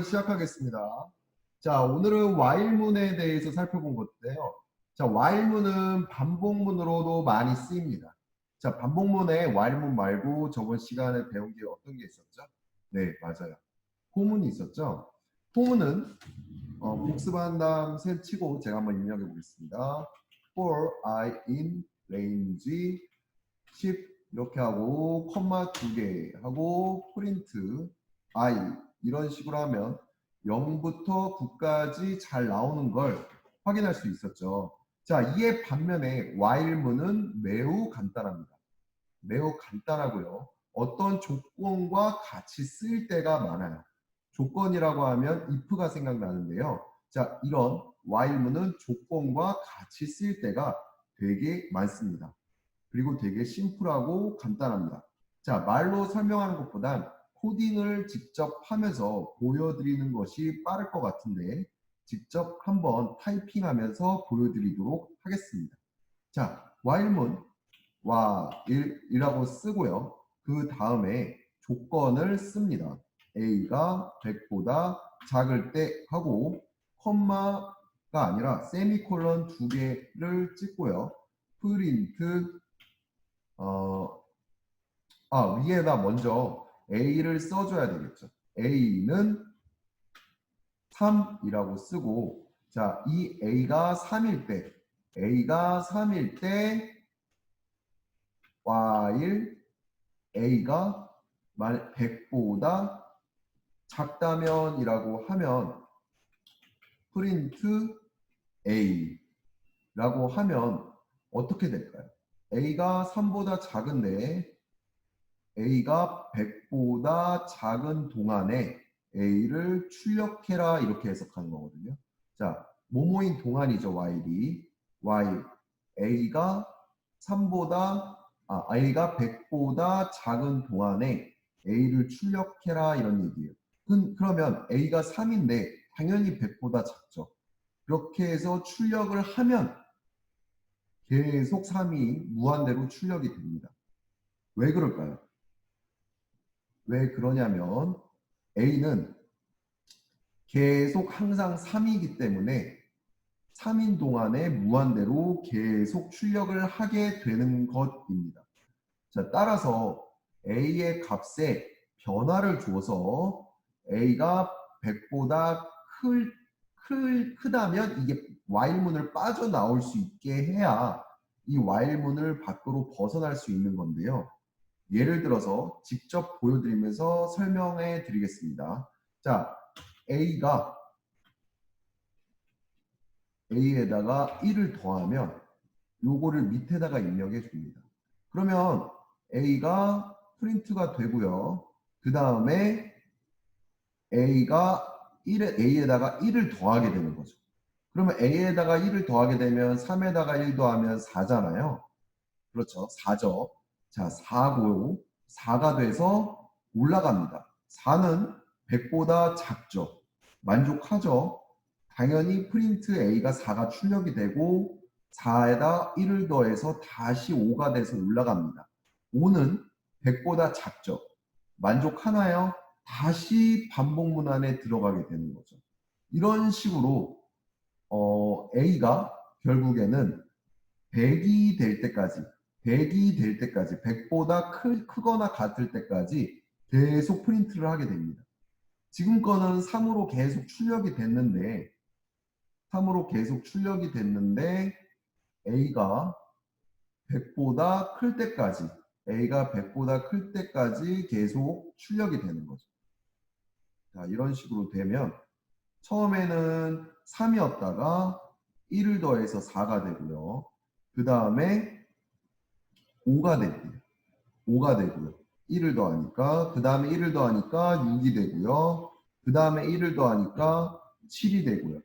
시작하겠습니다. 자, 오늘은 while문에 대해서 살펴본 건데요. 자, while문은 반복문으로도 많이 쓰입니다. 자, 반복문에 while문 말고 저번 시간에 배운 게 어떤 게 있었죠? 네, 맞아요. 포문이 있었죠? 포문은 어, 복습한 다음 셋 치고 제가 한번 입력해 보겠습니다. for i in range 10 이렇게 하고 컴마 두 개 하고 프린트 i 이런 식으로 하면 0부터 9까지 잘 나오는 걸 확인할 수 있었죠. 자, 이에 반면에 while문은 매우 간단합니다. 매우 간단하고요. 어떤 조건과 같이 쓰일 때가 많아요. 조건이라고 하면 if가 생각나는데요. 자, 이런 while문은 조건과 같이 쓰일 때가 되게 많습니다. 그리고 되게 심플하고 간단합니다. 자, 말로 설명하는 것보단 코딩을 직접 하면서 보여드리는 것이 빠를 것 같은데 직접 한번 타이핑하면서 보여드리도록 하겠습니다. 자, while문 while이라고 쓰고요. 그 다음에 조건을 씁니다. a가 100보다 작을 때 하고 컴마가 아니라 세미콜론 두 개를 찍고요. 프린트 어, 아 위에다 먼저 a를 써줘야 되겠죠. a는 3이라고 쓰고 자, 이 a가 3일 때 a가 3일 때 while a가 만 100보다 작다면이라고 하면 프린트 a라고 하면 어떻게 될까요? a가 3보다 작은데 a가 100보다 작은 동안에 a를 출력해라 이렇게 해석하는 거거든요. 자, 모모인 동안이죠, while이. while a가 3보다 아, a가 100보다 작은 동안에 a를 출력해라 이런 얘기예요. 그, 그러면 a가 3인데 당연히 100보다 작죠. 그렇게 해서 출력을 하면 계속 3이 무한대로 출력이 됩니다. 왜 그럴까요? 왜 그러냐면 A는 계속 항상 3이기 때문에 3인 동안에 무한대로 계속 출력을 하게 되는 것입니다. 자, 따라서 A의 값에 변화를 줘서 A가 100보다 클, 클, 크다면 이게 while문을 빠져나올 수 있게 해야 이 while문을 밖으로 벗어날 수 있는 건데요. 예를 들어서 직접 보여드리면서 설명해 드리겠습니다. 자, A가 A에다가 1을 더하면 요거를 밑에다가 입력해 줍니다. 그러면 A가 프린트가 되고요. 그 다음에 A가 1에, A에다가 1을 더하게 되는 거죠. 그러면 A에다가 1을 더하게 되면 3에다가 1 더하면 4잖아요. 그렇죠. 4죠. 자, 4고 4가 돼서 올라갑니다. 4는 100보다 작죠. 만족하죠. 당연히 프린트 A가 4가 출력이 되고 4에다 1을 더해서 다시 5가 돼서 올라갑니다. 5는 100보다 작죠. 만족하나요? 다시 반복문 안에 들어가게 되는 거죠. 이런 식으로 어, A가 결국에는 100이 될 때까지 100이 될 때까지 100보다 크, 크거나 같을 때까지 계속 프린트를 하게 됩니다. 지금 거는 3으로 계속 출력이 됐는데 3으로 계속 출력이 됐는데 A가 100보다 클 때까지 A가 100보다 클 때까지 계속 출력이 되는 거죠. 자, 이런 식으로 되면 처음에는 3이었다가 1을 더해서 4가 되고요. 그 다음에 5가 되고요. 5가 되고요. 1을 더하니까 그 다음에 1을 더하니까 6이 되고요. 그 다음에 1을 더하니까 7이 되고요.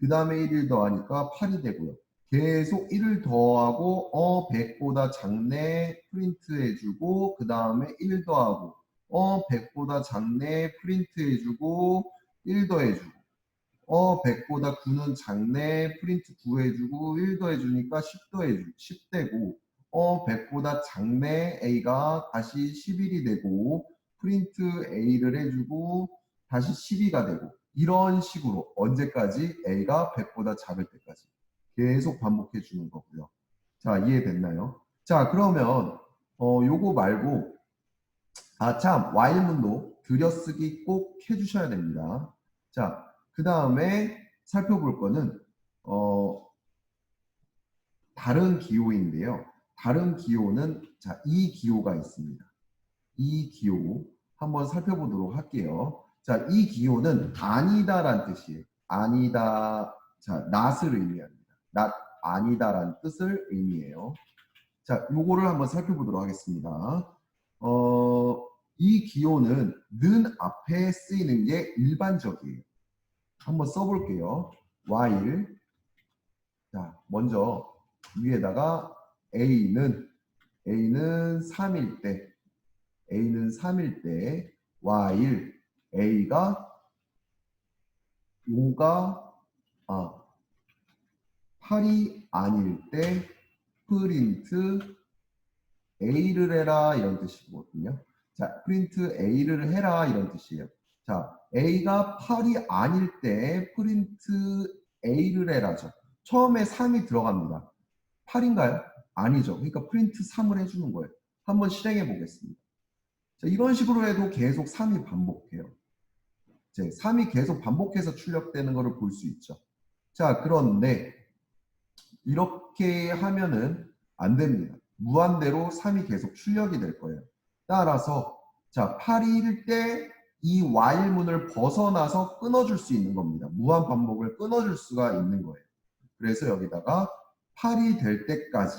그 다음에 1을 더하니까 8이 되고요. 계속 1을 더하고 어 100보다 작네 프린트 해주고 그 다음에 1 더하고 어 100보다 작네 프린트 해주고 1 더해주고 어 100보다 9는 작네 프린트 9 해주고 1 더해주니까 10 더해주고 10 되고 어 100보다 작네 A가 다시 11이 되고 프린트 A를 해주고 다시 12가 되고 이런 식으로 언제까지 a가 100보다 작을 때까지 계속 반복해 주는 거고요. 자, 이해됐나요? 자, 그러면 어 요거 말고 아참 while문도 들여쓰기 꼭 해주셔야 됩니다. 자, 그 다음에 살펴볼 거는 어 다른 기호인데요. 다른 기호는 자, 이 기호가 있습니다. 이 기호 한번 살펴보도록 할게요. 자, 이 기호는 아니다란 뜻이에요. 아니다. 자, not을 의미합니다. not 아니다란 뜻을 의미해요. 자, 요거를 한번 살펴보도록 하겠습니다. 어, 이 기호는 는 앞에 쓰이는 게 일반적이에요. 한번 써볼게요. while. 자, 먼저 위에다가 a는 a는 3일 때 a는 3일 때 while a가 5가 아 8이 아닐 때 프린트 a를 해라 이런 뜻이거든요. 자, 프린트 a를 해라 이런 뜻이에요. 자, a가 8이 아닐 때 프린트 a를 해라죠. 처음에 3이 들어갑니다. 8인가요? 아니죠. 그러니까 프린트 3을 해주는 거예요. 한번 실행해 보겠습니다. 자, 이런 식으로 해도 계속 3이 반복해요. 이제 3이 계속 반복해서 출력되는 것을 볼 수 있죠. 자, 그런데 이렇게 하면은 안 됩니다. 무한대로 3이 계속 출력이 될 거예요. 따라서 자, 8일 때 이 while문을 벗어나서 끊어줄 수 있는 겁니다. 무한 반복을 끊어줄 수가 있는 거예요. 그래서 여기다가 8이 될 때까지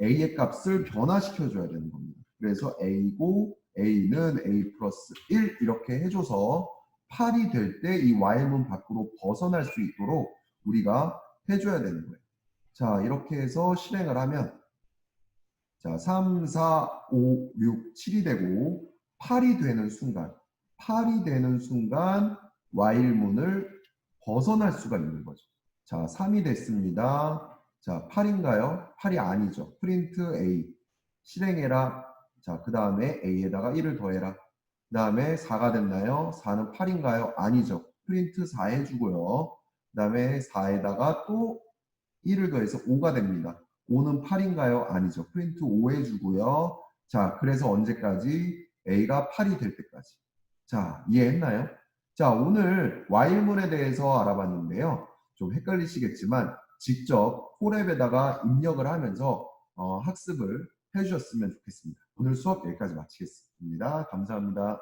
a의 값을 변화시켜 줘야 되는 겁니다. 그래서 a고 a는 a 플러스 1 이렇게 해줘서 8이 될 때이 while문 밖으로 벗어날 수 있도록 우리가 해줘야 되는 거예요. 자 이렇게 해서 실행을 하면 자 3, 4, 5, 6, 7이 되고 8이 되는 순간 8이 되는 순간 while문을 벗어날 수가 있는 거죠. 자 3이 됐습니다. 자 8인가요? 8이 아니죠. 프린트 A 실행해라. 자 그 다음에 A에다가 1을 더해라. 그 다음에 4가 됐나요? 4는 8인가요? 아니죠. 프린트 4 해주고요. 그 다음에 4에다가 또 1을 더해서 5가 됩니다. 5는 8인가요? 아니죠. 프린트 5 해주고요. 자, 그래서 언제까지? A가 8이 될 때까지. 자, 이해했나요? 자, 오늘 while문에 대해서 알아봤는데요. 좀 헷갈리시겠지만 직접 콜앱에다가 입력을 하면서 어, 학습을 해주셨으면 좋겠습니다. 오늘 수업 여기까지 마치겠습니다. 감사합니다.